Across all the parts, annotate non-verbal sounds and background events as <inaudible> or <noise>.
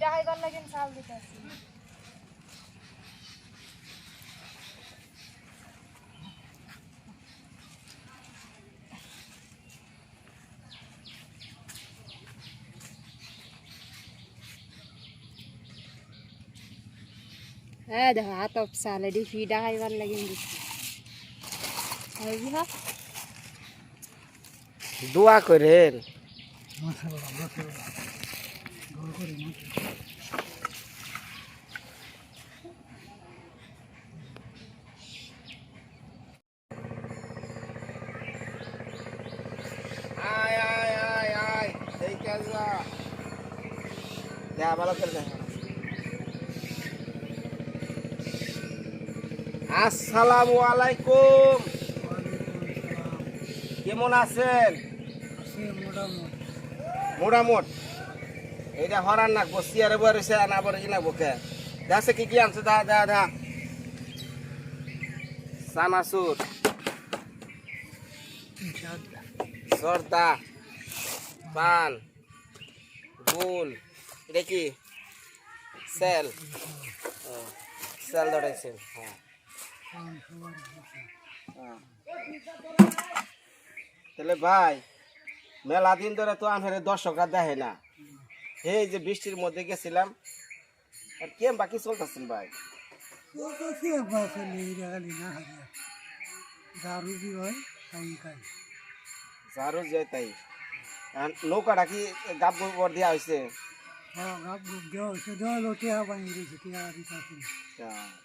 ফিডা খাইবার লাগেন চাল দিতেছি। হ্যাঁ দেখো হাত চাল এটি ফিডা খাইবার লাগেন দিচ্ছি। হ্যাঁ দোয়া করেন। দেখা ভালো করে দেখা। আসসালামু আলাইকুম। কেমন আছেন? মোটামুট। এটা হরান নাকবো চেয়ারে বয়ে রয়েছে আনা বলে কিনা বকে। দেখছে কি কি আনছে? দা দা দা সানাসুর। সর্দা। পান। গুল এটা কি? সেল। সেল দৌড়াইছেন হ্যাঁ। হ্যাঁ। তাহলে ভাই মেলা দিন ধরে তো আমার দর্শকরা দেখে না। এই যে বৃষ্টির মধ্যে গেছিলাম আর কেম বাকি চলতেছেন ভাই? কি হয় তাই। নৌকাটা কি গাব গোবর দেওয়া হয়েছে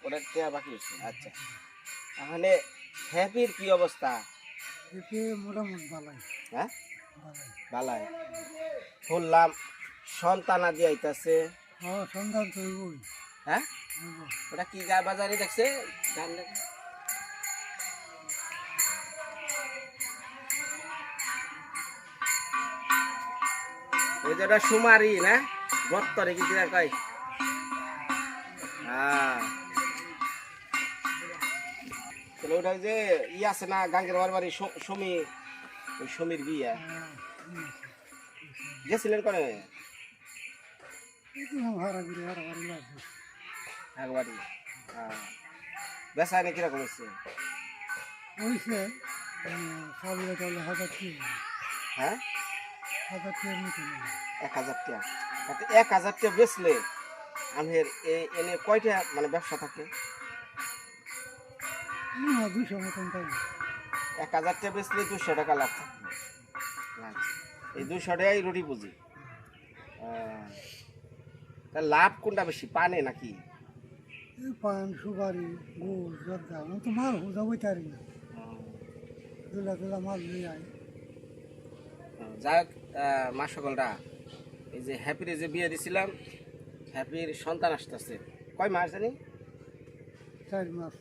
ওটা বাকি হয়েছে আচ্ছা তাহলে হ্যাপির কি অবস্থা মোটামুটি বালাই। হ্যাঁ বালাই। শুনলাম সন্তান আদি আইতাছে। হ্যাঁ সন্ধান তো হ্যাঁ ওটা কি গায়ে বাজারে দেখছে? গান ওই সুমারি না? বত্তরে কি কিনা কয়? হ্যাঁ। ওটা যে ই আছে না গাঙ্গের বারবারি সমী ওই সমীর বিয়ে। গেছিলেন করে একবারই। হ্যাঁ। বেসায় না কীরকম হচ্ছে হ্যাঁ? এক হাজার টাকা। এক হাজার টাকা বেচলে আমের এ- এনে কয়টা মানে ব্যবসা থাকে? দুশো মতন এক হাজার টাকা বেচলে দুশো টাকা লাভ থাকে আচ্ছা। এই দুশো টাকাই রুটি বুঝি তা লাভ কোনটা বেশি পানে নাকি? পান সুপারি গুড় জর্দা আমি তো মাল হুদা বইতে পারি না। দুলা দুলা মাল নিয়ে আয়। যাই হোক মা সকলরা এই যে হ্যাপির যে বিয়ে দিছিলাম হ্যাপির সন্তান আসতেছে। কয় মাস জানি? চার মাস।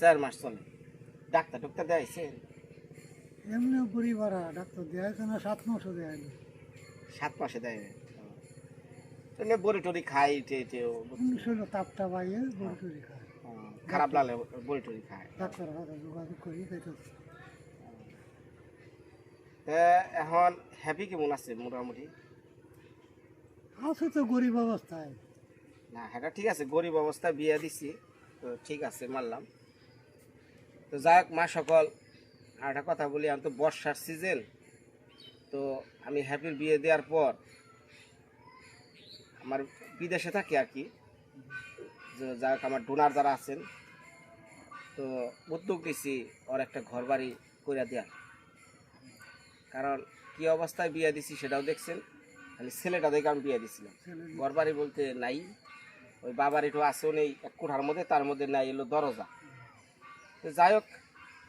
চার মাস চলে। ডাক্তার ডাক্তার দেয়াইছে এমনি বুড়ি বাড়া ডাক্তার দেয় না সাত মাসও দেয় না সাত মাসে দেয় তাহলে বড়ি টরি খাই টে টে শরীর তাপটা বড়ি টরি খায়। খারাপ লাগলে বড়ি টরি খায়। ডাক্তার যোগাযোগ করি খাইতে এখন হ্যাপি কেমন আছে মোটামুটি? আছে তো গরিব অবস্থায়। না হ্যাঁ ঠিক আছে গরিব অবস্থায় বিয়ে দিছি তো ঠিক আছে মানলাম। তো যাই হোক মা সকল আর একটা কথা বলি আমি তো বর্ষার সিজন তো আমি হ্যাপির বিয়ে দেওয়ার পর আমার বিদেশে থাকি আর কি। যে যাই হোক আমার ডোনার যারা আছেন তো উদ্যোগ নিছি ওর একটা ঘর বাড়ি করে দেওয়ার। কারণ কি অবস্থায় বিয়ে দিছি সেটাও দেখছেন। খালি ছেলেটা দেখে আমি বিয়ে দিছিলাম। ছেলে ঘর বাড়ি বলতে নাই। ওই বাবার একটু আসেও নেই এক কোঠার মধ্যে তার মধ্যে নাই এলো দরজা। তো যাই হোক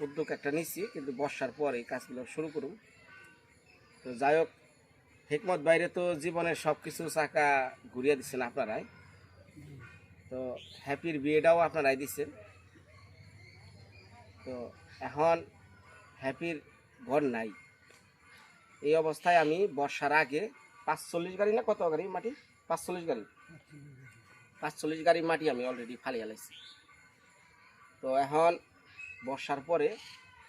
উদ্যোগ একটা নিচ্ছি কিন্তু বর্ষার পর এই কাজগুলো শুরু করুন। তো যাই হোক হেকমত বাইরে তো জীবনের সব কিছু চাকা ঘুরিয়ে দিচ্ছেন আপনারাই। তো হ্যাপির বিয়েটাও আপনারাই দিচ্ছেন তো এখন হ্যাপির ঘর নাই। এই অবস্থায় আমি বর্ষার আগে পাঁচচল্লিশ গাড়ি না কত গাড়ি মাটি? পাঁচচল্লিশ গাড়ি। পাঁচচল্লিশ গাড়ি মাটি আমি অলরেডি ফালিয়ে লাইছি। তো এখন বর্ষার পরে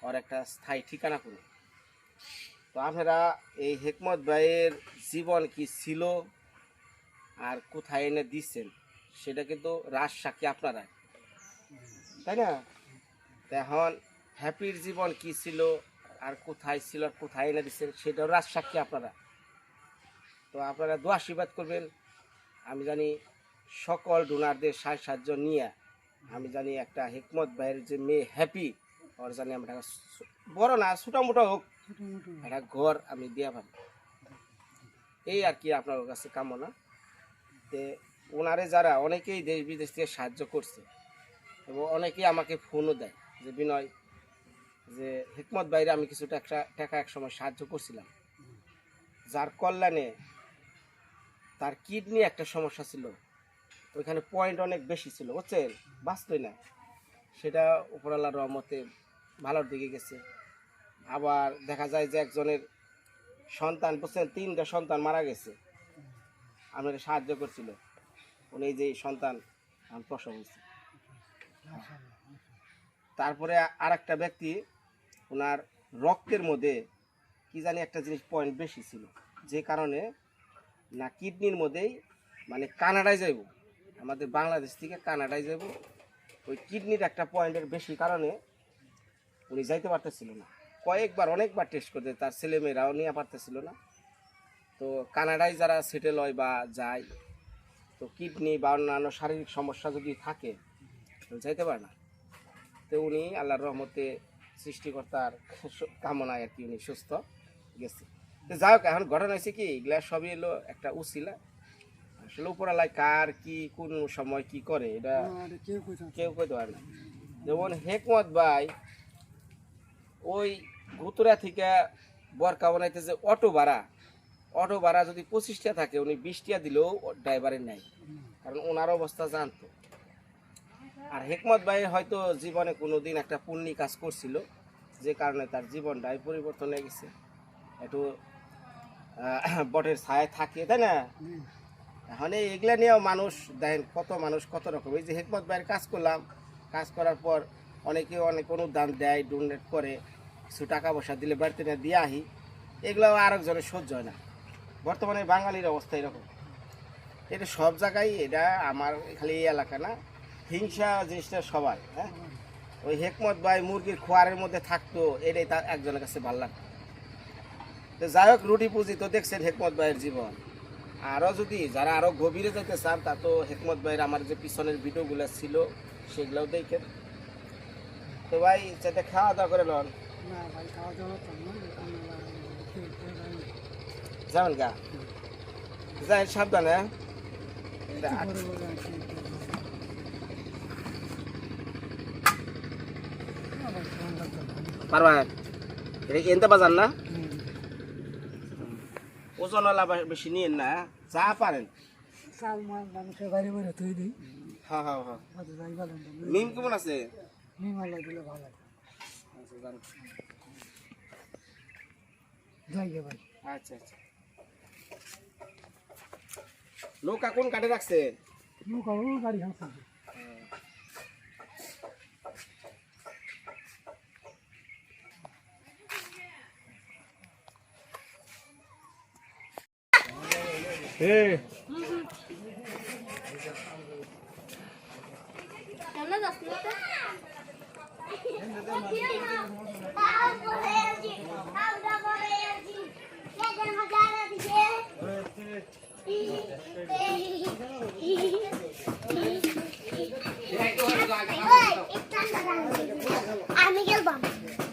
ওর একটা স্থায়ী ঠিকানা করব তো আপনারা এই হেকমত ভাইয়ের জীবন কি ছিল আর কোথায় এনে দিচ্ছেন, সেটা কিন্তু রাজ সাক্ষী আপনারা তাই না? এখন হ্যাপির জীবন কি ছিল আর কোথায় ছিল কোথায় এনে দিচ্ছেন সেটাও রাজ সাক্ষী আপনারা। তো আপনারা দু আশীর্বাদ করবেন। আমি জানি সকল ডোনারদের সাহায্য সাহায্য নিয়ে আমি জানি একটা হেকমত ভাইয়ের যে মেয়ে হ্যাপি ওর জানি আমরা একটা বড় না ছোটো মোটো হোক একটা ঘর আমি দিয়া পারি এই আর কি আপনার কাছে কামনা। যে ওনারে যারা অনেকেই দেশ বিদেশ থেকে সাহায্য করছে এবং অনেকেই আমাকে ফোনও দেয় যে বিনয় যে হেকমত বাইরে আমি একটা টাকা এক সময় সাহায্য করছিলাম। যার কল্যাণে তার কিডনি একটা সমস্যা ছিল। ওইখানে পয়েন্ট অনেক বেশি ছিল, বুঝছেন? বাঁচতই না। সেটা উপরাল্লার রহমতে ভালোর দিকে গেছে। আবার দেখা যায় যে একজনের সন্তান, বুঝছেন? তিনটা সন্তান মারা গেছে। আপনাকে সাহায্য করছিল। উনি যে সন্তান প্রসব হয়েছে। তারপরে আর একটা ব্যক্তি ওনার রক্তের মধ্যে কি জানি একটা জিনিস পয়েন্ট বেশি ছিল। যে কারণে না কিডনির মধ্যেই মানে কানাডায় যাইব। আমাদের বাংলাদেশ থেকে কানাডায় যাইব। ওই কিডনির একটা পয়েন্টের বেশি কারণে উনি যাইতে পারতেছিল না। কয়েকবার, অনেকবার টেস্ট করতে তার ছেলেমেয়েরাও নিয়ে পারতেছিল না। তো কানাডায় যারা সেটেল হয় বা যায়, তো কিডনি বা অন্যান্য শারীরিক সমস্যা যদি থাকে যাইতে পারে না। তো উনি আল্লাহর রহমতে সৃষ্টিকর্তার কামনায় আর কি উনি সুস্থ গেছে। তো যাই হোক এখন ঘটনা হয়েছে কি এগুলা সবই এলো একটা উচিলা আসলে উপরালায় কার কি কোন সময় কি করে এটা কেউ কইতে পারে না। যেমন হেকমত ভাই ওই গুতুরা থেকে বরকা বানাইতেছে অটো ভাড়া। অটো ভাড়া যদি পঁচিশটা থাকে উনি বিশটা দিলেও ড্রাইভারের নাই কারণ ওনার অবস্থা জানতো। আর হেকমত ভাই হয়তো জীবনে কোনো দিন একটা পুণ্যি কাজ করছিল, যে কারণে তার জীবনটাই পরিবর্তন হয়ে গেছে। একটু বটের ছায় থাকে তাই না? এখন এগুলা নিয়েও মানুষ, দেখেন কত মানুষ কত রকম। এই যে হেকমত ভাইয়ের কাজ করলাম, কাজ করার পর অনেকে অনেক অনুদান দেয় ডোনেট করে, কিছু টাকা পয়সা দিলে বাড়িতে না দিয়ে আহি এগুলো আরেকজনের সহ্য হয় না। বর্তমানে বাঙালির অবস্থা এরকম। এটা সব জায়গায়, এটা আমার, খালি এই এলাকা না। হিংসা জিনিসটা সবাই হ্যাঁ? ওই হেকমত ভাই মুরগির খোয়ারের মধ্যে থাকতো এটাই তার একজনের কাছে ভালো লাগতো। তো যাই হোক রুটি পুঁজি তো দেখছেন হেকমত ভাইয়ের জীবন। আরও যদি যারা আরও গভীরে যেতে চান তা তো হেকমত ভাইয়ের আমার যে পিছনের ভিডিওগুলো ছিল সেগুলোও দেখেন। তো ভাই সেটা খাওয়া দাওয়া করে লন। যাবেন গা? যাই সাবধানে হ্যাঁ? একটু পরে বলে আর কেউ কেউ নাই। আবার ঠান্ডা তো ভালো। পারবা? এটা এনতে বাজার না? হুম। ওজনওয়ালা বেশি নিয়েন না? যা পারেন। হ্যাঁ হ্যাঁ হ্যাঁ বলেন মিম কেমন আছে? নিমালা দিলে ভালো লাগে আচ্ছা, যাই আচ্ছা আচ্ছা। নৌকা কোন কাটে রাখছে নৌকা গাড়ি হাসা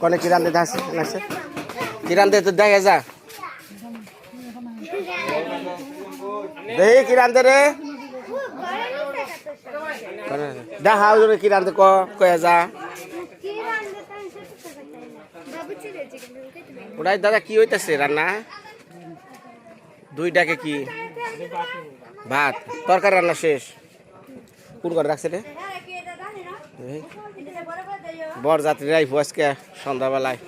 কনে কিরান দে দাস লাগছে কিরান দে তো দেখে যা। দেই কিরান দে রে দেখা দে ক, কয়ে যা। ওটাই দাদা, কি হইতাছে রান্না? দুই ডাকে কি? ভাত। তরকারি রান্না শেষ। কোন করে রাখছে রে? বর যাত্রী রাইফু আজকে সন্ধ্যাবেলায়।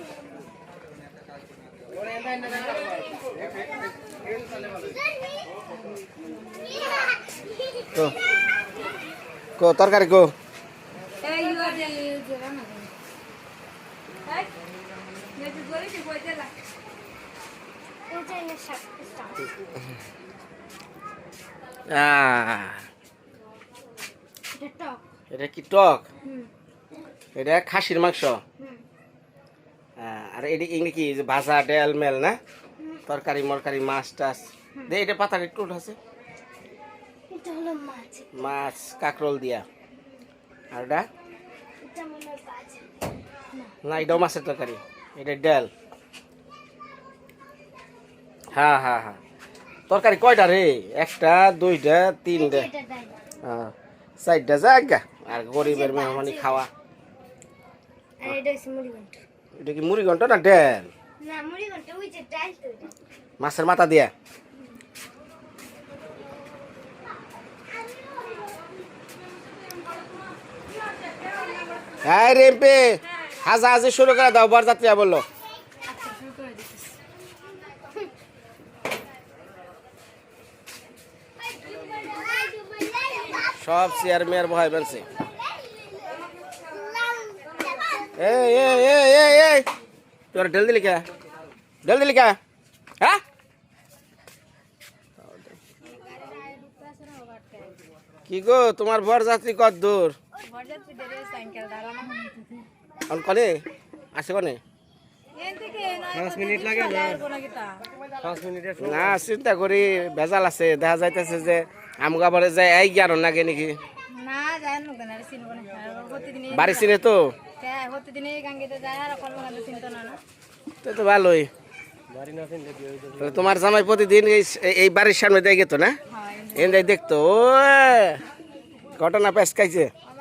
কো তরকারি কো। এটা কি টক? এটা খাসির মাংস। আর এটা এগুলি কি ভাজা ডেল মেল না? তরকারি মরকারি মাছ টাছ। দে এটা পাতার একটু আছে। এটা হলো মাছ। মাছ কাকরোল দিয়া। আর এটা? এটা গাছ না এটাও মাছের তরকারি। এটা ডাল। হ্যাঁ হ্যাঁ হ্যাঁ তরকারি কয়টা রে? একটা দুইটা তিনটা। এটা হ্যাঁ চারটা জায়গা। আর গরিবের মেহমানি খাওয়া। এটা এটা কি মুড়ি ঘন্ট না ডাল এটা। মাছের মাথা দিয়া। হ্যাঁ রেম্পে, হাজা হাজি শুরু করে দাও বরযাত্রীরা বলল। সব চেয়ার মেয়ার এই এই তোর ঢেল দিলি কে? ঢেল দিলি কে? হ্যাঁ? কি গো, তোমার বরযাত্রী কত দূর? অন কনে? না। চিন্তা করি ভেজাল আছে দেখা যাইতেছে যে আমগা বলে যায় এই জ্ঞান নাগে নাকি? বাড়ি চিনে তো? হ্যাঁ প্রতিদিন এই গাঙ্গিতে যায় আর কর্মকাণ্ড চিন্তা না না। তো তো ভালোই। তোমার জামাই প্রতিদিন এই এই বাড়ির সামনে দিয়ে গেতো না? হয়। এনে দেখতো ও ঘটনা পেসকাইছে আমার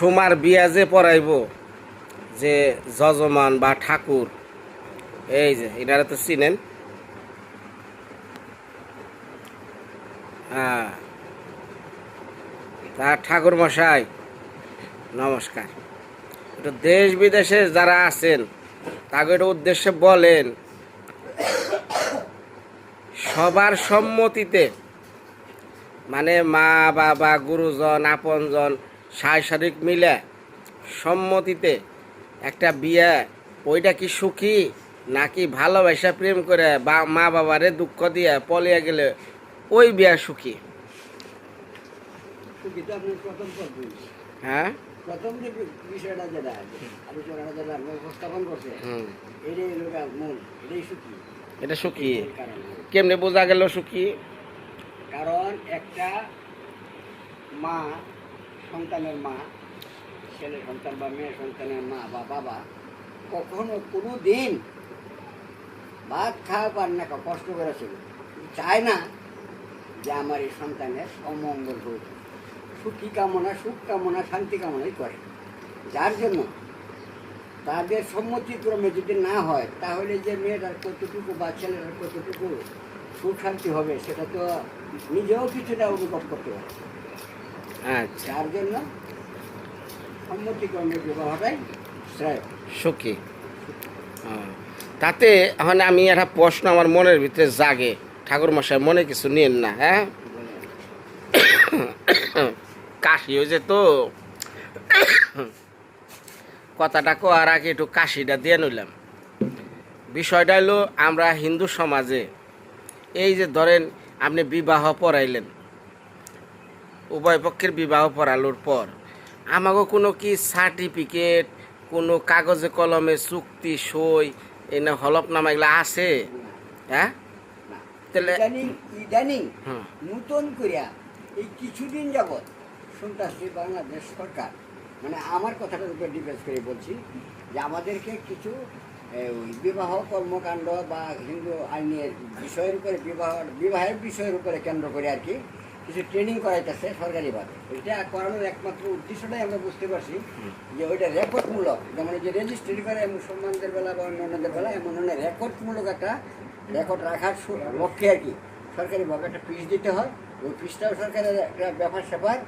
সোমার বিয়া যে পড়াইব, যে যজমান বা ঠাকুর, এই যে এনারা তো চিনেন? হ্যাঁ। তা ঠাকুর মশাই নমস্কার দেশ বিদেশে যারা আছেন, তাকে একটু উদ্দেশ্যে বলেন, সবার সম্মতিতে মানে মা, বাবা, গুরুজন, আপনজন সাই সারিক মিলে সম্মতিতে একটা বিয়ে ওইটা কি সুখী নাকি ভালোবাসা প্রেম করে বা মা বাবারে দুঃখ দিয়ে পলিয়ে গেলে ওই বিয়ে সুখী? হ্যাঁ? প্রথম যে বিষয়টা যেটা আলোচনাটা যেটা উপস্থাপন করছে এটাই হলো মূল এটাই সুখী। এটা সুখী? কেমনে বোঝা গেল সুখী? কারণ একটা মা সন্তানের মা, ছেলে সন্তান বা মেয়ে সন্তানের মা বা বাবা, কখনো কোনো দিন ভাত খাওয়া পার না, কষ্ট করে ছিল চায় না যে আমার এই সন্তানের অমঙ্গল হোক। সুখী কামনা, সুখ কামনা, শান্তি কামনাই করে। যার জন্য তাদের সম্মতিক্রমে যদি না হয়, তাহলে যে মেয়েটার কতটুকু বা ছেলেটার কতটুকু সুখ শান্তি হবে, সেটা তো নিজেও কিছুটা অনুভব করতে পারে। আচ্ছা। যার জন্য সম্মতিক্রমে বিবাহটাই শ্রেয় সুখী। তাতে এখন আমি একটা প্রশ্ন আমার মনের ভিতরে জাগে। ঠাকুর মশাই মনে কিছু নিন না হ্যাঁ? কাশি হয়েছে তো। কথাটা কোয়ার আগে একটু কাশিটা দিয়ে নিলাম। বিষয়টা হলো আমরা হিন্দু সমাজে এই যে ধরেন আপনি বিবাহ পড়াইলেন উভয় পক্ষের বিবাহ পড়ালোর পর। আমাকে কোনো কি সার্টিফিকেট কোনো কাগজে কলমে চুক্তি সই এনে হলফনামা এগুলো আছে? হ্যাঁ? তাহলে ইদানিং নূতন করিয়া এই কিছুদিন যাবৎ শুনতেছি বাংলাদেশ সরকার মানে আমার কথাটার উপর ডিপেন্ড করে বলছি যে আমাদেরকে কিছু বিবাহ কর্মকাণ্ড বা হিন্দু আইনের বিষয়ের উপরে বিবাহ বিবাহের বিষয়ের উপরে কেন্দ্র করে আর কি কিছু ট্রেনিং করাইতেছে সরকারিভাবে ওইটা করানোর একমাত্র উদ্দেশ্যটাই আমরা বুঝতে পারছি যে ওইটা রেকর্ডমূলক। যেমন যে রেজিস্ট্রি করে মুসলমানদের বেলা বা অন্যান্যদের বেলা এমন ধরনের রেকর্ডমূলক একটা রেকর্ড রাখার লক্ষ্যে আর কি। সরকারিভাবে একটা ফিস দিতে হয়। ওই ফিসটাও সরকারের একটা ব্যাপার স্যাপার।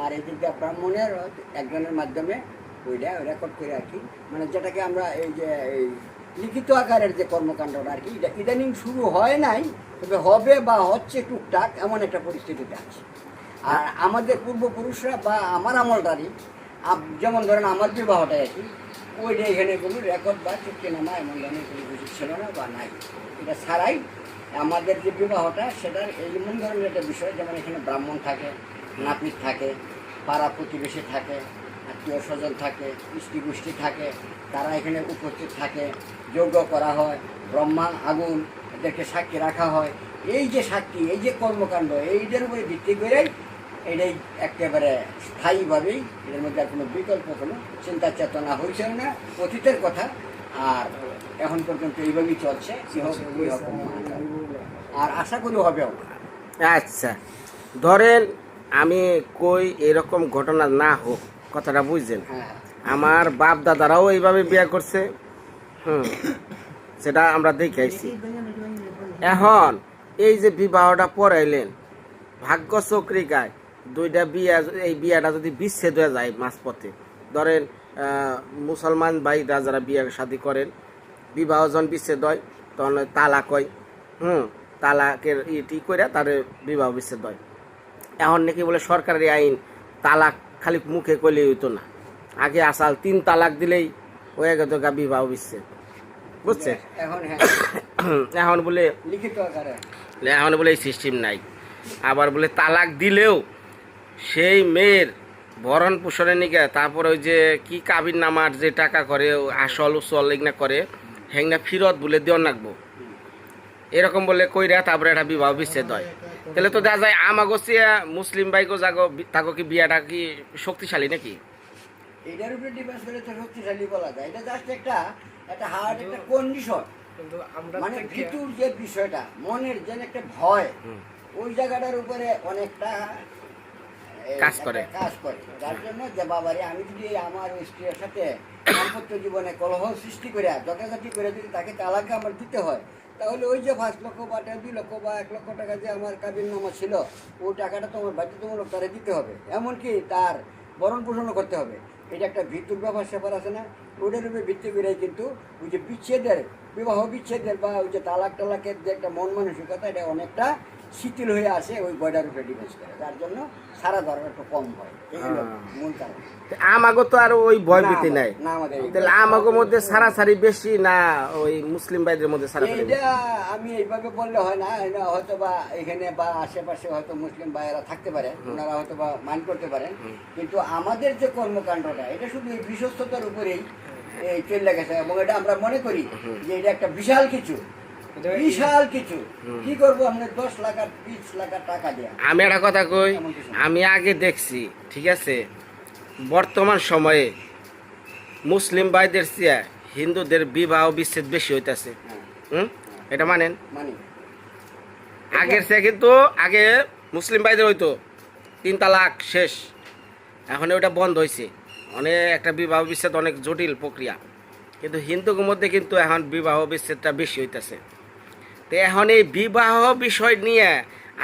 আর এই দিকটা ব্রাহ্মণের একজনের মাধ্যমে ওইটা রেকর্ড করে আর কি। মানে যেটাকে আমরা এই যে এই লিখিত আকারের যে কর্মকাণ্ডটা আর কি এটা ইদানিং শুরু হয় নাই তবে হবে বা হচ্ছে টুকটাক এমন একটা পরিস্থিতিতে আছে। আর আমাদের পূর্বপুরুষরা বা আমার আমলটারই যেমন ধরেন আমার বিবাহটা আর কি ওইটা এখানে কোনো রেকর্ড বা চুক্তিনামা এমন ধরনের কোনো কিছু ছিল না বা নাই। এটা ছাড়াই আমাদের যে বিবাহটা, সেটার এমন ধরনের একটা বিষয়, যেমন এখানে ব্রাহ্মণ থাকে, নাপিত থাকে, পাড়া প্রতিবেশী থাকে আত্মীয় স্বজন থাকে ইষ্টি গোষ্ঠী থাকে, তারা এখানে উপস্থিত থাকে, যজ্ঞ করা হয়, ব্রহ্মা, আগুন, এদেরকে সাক্ষী রাখা হয়। এই যে সাক্ষী, এই যে কর্মকাণ্ড এইটার উপরে ভিত্তি করেই এটাই একেবারে স্থায়ীভাবেই এর মধ্যে আর কোনো বিকল্প, কোনো চিন্তা চেতনা হয়েছে না, অতীতের কথা। আর এখন পর্যন্ত এইভাবেই চলছে আর আশা করি হবেও আচ্ছা ধরেন আমি কই এরকম ঘটনা না হোক কথাটা বুঝছেন? আমার বাপ দাদারাও এইভাবে বিয়ে করছে। হুম। সেটা আমরা দেখে আইছি এখন এই যে বিবাহটা পড়াইলেন, ভাগ্য চক্রিকায় দুইটা বিয়া, এই বিয়াটা যদি বিচ্ছেদ হয়ে যায় মাঝপথে, ধরেন মুসলমান ভাইরা যারা বিয়ে শাদি করেন, বিবাহ যখন বিচ্ছেদ হয়, তখন তালাক হয়। হুম, তালাকের ইটি করে তার বিবাহ বিচ্ছেদ হয়। এখন নাকি বলে সরকারি আইন, তালাক খালি মুখে কইলেই হইতো না। আগে আসাল তিন তালাক দিলেই হয়ে গেত গা বিবাহ বিচ্ছেদ বুঝছে? এখন হ্যাঁ। <coughs> এখন বলে লিখিত এখন বলে এই সিস্টেম নাই। আবার বলে তালাক দিলেও সেই মেয়ের ভরণ পোষণের নিকে তারপর ওই যে কি কাবির নামার যে টাকা করে আসল উসল এগুলা করে হেংনা ফিরত বলে দেওয়ার নাকবো। এরকম বলে কইরা তারপরে একটা বিবাহ বিচ্ছেদ হয় তাহলে তো দেখা যায় আমাগো চেয়ে মুসলিম বাইকও যাগো তাকে কি বিয়াটা কি শক্তিশালী নাকি? এটার উপরে ডিপেন্ড করে তো শক্তিশালী বলা যায়। এটা জাস্ট একটা একটা হার্ড একটা কন্ডিশন মানে ভিতর যে বিষয়টা মনের যে একটা ভয় ওই জায়গাটার উপরে অনেকটা কাজ করে। কাজ করে। যার জন্য যে বাবারে আমি যদি আমার ওই স্ত্রীর সাথে দাম্পত্য জীবনে কলহ সৃষ্টি করে যথাযথি করে যদি তাকে তালাকে আমার দিতে হয় তাহলে ওই যে পাঁচ লক্ষ বা দুই লক্ষ বা এক লক্ষ টাকা যে আমার কাবিন নামা ছিল ওই টাকাটা তোমার বাধ্যতামূলক তারে দিতে হবে। এমনকি তার বরণ পোষণও করতে হবে। এটা একটা ভিত্তুর ব্যাপার, সেপার আছে না? ওটার উপরে ভিত্তি করে কিন্তু ওই যে বিচ্ছেদের, বিবাহ বিচ্ছেদের বা ওই যে তালাক টালাকের যে একটা মন মানসিকতা, এটা অনেকটা শিথিল হয়ে আসে ওই বয়ডার উপরে ডিপেন্ড করে যার জন্য সারা ধরনের একটু কম হয়। এই হলো হ্যাঁ। মূল কারণ। আমাগো তো আর ওই ভয় ভীতি নাই। না আমাদের তাহলে আমাগো মধ্যে সারাসারি বেশি না ওই মুসলিম ভাইদের মধ্যে সারাসারি বেশি? আমি এইভাবে বললে হয় না এটা হয়তো বা এখানে বা আশেপাশে হয়তো মুসলিম ভাইয়েরা থাকতে পারে ওনারা হয়তো বা মাইন্ড করতে পারেন। কিন্তু আমাদের যে কর্মকাণ্ডটা এটা শুধু এই বিশ্বস্ততার উপরেই এই চলে গেছে এবং এটা আমরা মনে করি যে এটা একটা বিশাল কিছু। বিশাল কিছু। কি করব আমরা দশ লাখ আর বিশ লাখ টাকা আমি একটা কথা কই। আমি আগে দেখছি ঠিক আছে? বর্তমান সময়ে মুসলিম ভাইদের চেয়ে হিন্দুদের বিবাহ বিচ্ছেদ বেশি হইতাছে। হ্যাঁ। হুম? এটা মানেন? মানে? আগের চেয়ে কিন্তু আগে মুসলিম ভাইদের হইতো তিন তালাক শেষ। এখন ওটা বন্ধ হয়েছে অনেক একটা বিবাহ বিচ্ছেদ অনেক জটিল প্রক্রিয়া। কিন্তু হিন্দুর মধ্যে কিন্তু এখন বিবাহ বিচ্ছেদটা বেশি হইতেছে। তো এখন এই বিবাহ বিষয় নিয়ে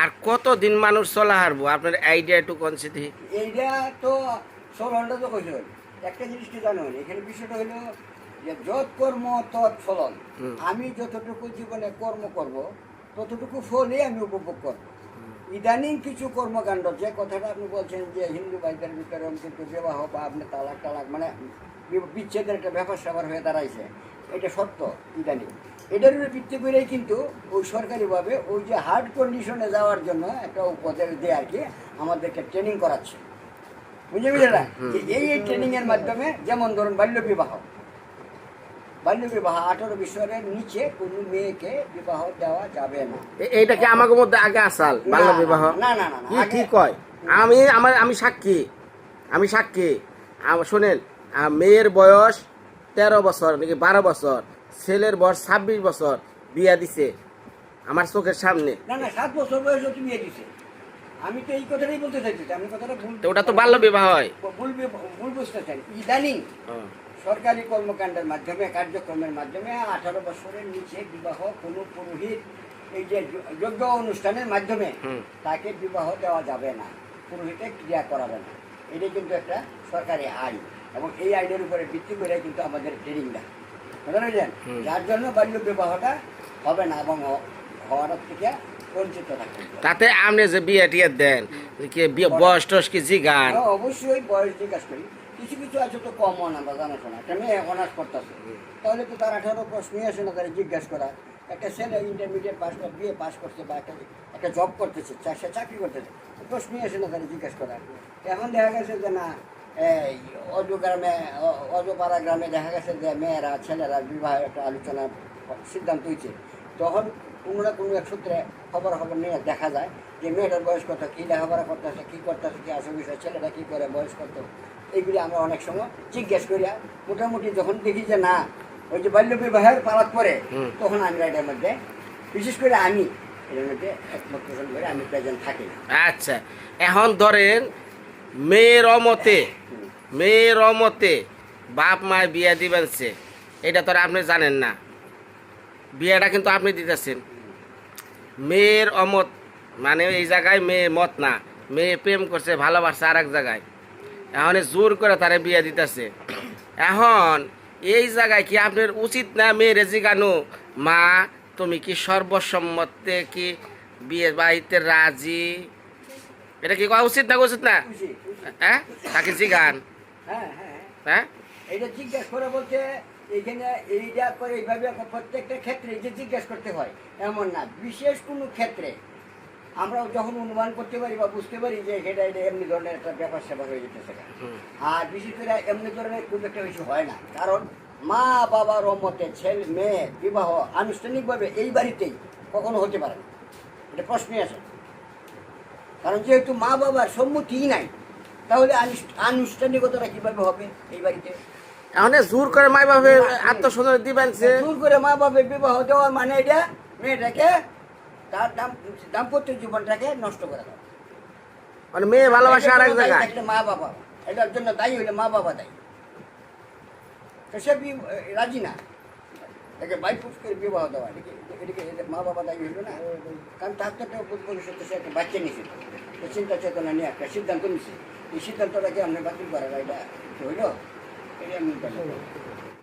আর কতদিন মানুষ চলা হারবো? আপনার আইডিয়া একটু কনসিডি এইটা তো চলনটা তো কইছে একটা জিনিস কি জানেন? এখানে বিষয়টা হলো যে যত কর্ম তৎ ফলন। আমি যতটুকু জীবনে কর্ম করব ততটুকু ফলই আমি উপভোগ করব। ইদানিং কিছু কর্মকাণ্ড যে কথাটা আপনি বলছেন যে হিন্দু ভাইদের ভিতরে কিন্তু বিবাহ বা আপনি তালাক টালাক মানে বিচ্ছেদের একটা ব্যাপার স্যাপার হয়ে দাঁড়াইছে এটা সত্য ইদানিং। এটার উপরে ভিত্তি করেই কিন্তু ওই সরকারিভাবে ওই যে হার্ড কন্ডিশনে যাওয়ার জন্য একটা উপদেশ দেয় আর কি আমাদেরকে ট্রেনিং করাচ্ছে। বুঝে বুঝলেন যে এই এই ট্রেনিং এর মাধ্যমে যেমন ধরুন বাল্য বিবাহ বাল্য বিবাহ আঠারো বছরের নিচে কোনো মেয়েকে বিবাহ দেওয়া যাবে না। এইটা কি আমাকে মধ্যে আগে আসাল বাল্য না, বিবাহ? না না না না কি কয়? আমি আমার আমি সাক্ষী আমি সাক্ষী। শোনেন মেয়ের বয়স তেরো বছর নাকি বারো বছর। ছেলের বয়স ছাব্বিশ বছর বিয়া দিছে আমার চোখের সামনে। না না সাত বছর বয়সে তুমি বিয়ে দিছে। আমি তো এই কথাটাই বলতে চাইছি আমি কথাটা ভুল তো ওটা তো বাল্য বিবাহ হয়। ভুল ভুল বুঝতে চাই। ইদানিং সরকারি কর্মকাণ্ডের মাধ্যমে কার্যক্রমের মাধ্যমে আঠারো বছরের নিচে বিবাহ কোনো পুরোহিত এই যে য- যজ্ঞ অনুষ্ঠানের মাধ্যমে তাকে বিবাহ দেওয়া যাবে না পুরোহিতে ক্রিয়া করাবে না। এটা কিন্তু একটা সরকারি আইন এবং এই আইনের উপরে ভিত্তি করে কিন্তু আমাদের ট্রেনিংটা বুঝতে হুম। যার জন্য বাল্য বিবাহটা হবে না এবং হওয়ার থেকে বঞ্চিত থাকবে তাতে আপনি যে বিয়ে টিয়ে দেন কি বয়স টস কি জিগান? হ্যাঁ, অবশ্যই বয়স জিজ্ঞাসা করি। কিছু কিছু আছে তো কমন আমরা জানাশোনা একটা মেয়ে অনার্স করতেছে। তাহলে তো তার আঠারো প্রশ্নই আসে না তারা জিজ্ঞাসা করা। একটা ছেলে ইন্টারমিডিয়েট পাস বা বিয়ে পাস করছে বা একটা একটা জব করতেছে সে চাকরি করতেছে। প্রশ্নই আসে না তারা জিজ্ঞাসা করা। এখন দেখা গেছে যে না অজু গ্রামে অজপাড়া গ্রামে দেখা গেছে যে মেয়েরা ছেলেরা বিবাহের একটা আলোচনা সিদ্ধান্ত হয়েছে তখন কোনো না কোনো এক সূত্রে খবর খবর নিয়ে দেখা যায় যে মেয়েটার বয়স কত কী লেখাপড়া করতেছে কী করতেছে কী আসল বিষয় ছেলেটা কী করে বয়স কত? এইগুলি আমরা অনেক সময় জিজ্ঞেস করিয়া মোটামুটি যখন দেখি যে না ওই যে বাল্য বিবাহের পালাত পরে তখন আমরা এটার মধ্যে বিশেষ করে আমি এটার মধ্যে একমত পোষণ করে আমি প্রেজেন্ট থাকি আচ্ছা এখন ধরেন মেয়ের অমতে মেয়ের অমতে বাপ মায় বিয়ে দিবেন সে, এটা তো আপনি জানেন না। বিয়েটা কিন্তু আপনি দিতেছেন। মেয়ের অমত মানে এই জায়গায় মেয়ে মত না। মেয়ে প্রেম করছে, ভালোবাসছে আর এক জায়গায়। এখন জোর করে তারে বিয়ে দিতেছে। এখন এই জায়গায় কি আপনার উচিত না মেয়েরে জিগানো, মা, তুমি কি সর্বসম্মতে কি বিয়ে বাড়িতে রাজি? এটা কি করা উচিত না উচিত না। হ্যাঁ? তাকে জিগান? হ্যাঁ হ্যাঁ। হ্যাঁ? এটা জিজ্ঞেস করে বলতে এখানে এইটা করে এইভাবে প্রত্যেকটা ক্ষেত্রে যে জিজ্ঞেস করতে হয় এমন না বিশেষ কোনো ক্ষেত্রে। আমরা যখন অনুমান করতে পারি বা বুঝতে পারি যে এটা এটা এমনি ধরনের একটা ব্যাপার স্যাপার হয়ে যেতেছে হুম। আর বিশেষ করে এমনি ধরনের খুব একটা বেশি হয় না কারণ মা বাবার মতে ছেলে মেয়ে বিবাহ আনুষ্ঠানিকভাবে এই বাড়িতেই কখনো হতে পারে না। এটা প্রশ্নই আসে কারণ যেহেতু মা বাবার সম্মতিই নাই তাহলে আনুষ- আনুষ্ঠানিকতাটা কীভাবে হবে এই বাড়িতে? এখন এ জোর করে বাপে আত্মসন্ধান দিবেন করে মা বিবাহ দেওয়ার মানে এটা মেয়েটাকে তার দাম দাম্পত্য জীবনটাকে নষ্ট করে দেওয়া। মানে মেয়ে ভালোবাসা আর এক এটার জায়গায়। মা বাবা এটার জন্য দায়ী হলে মা বাবা দায়ী। তো সে রাজি না। একে বাইপুস করে বিবাহ দেওয়া এটাকে এটাকে মা বাবা দায়ী হইল না? কারণ তার তো একটা ভবিষ্যতে সে একটা বাচ্চা নিছে তো চিন্তা চেতনা নিয়ে একটা সিদ্ধান্ত নিছে এই সিদ্ধান্তটাকে আমরা বাতিল করার এটা হইল এটা আমি।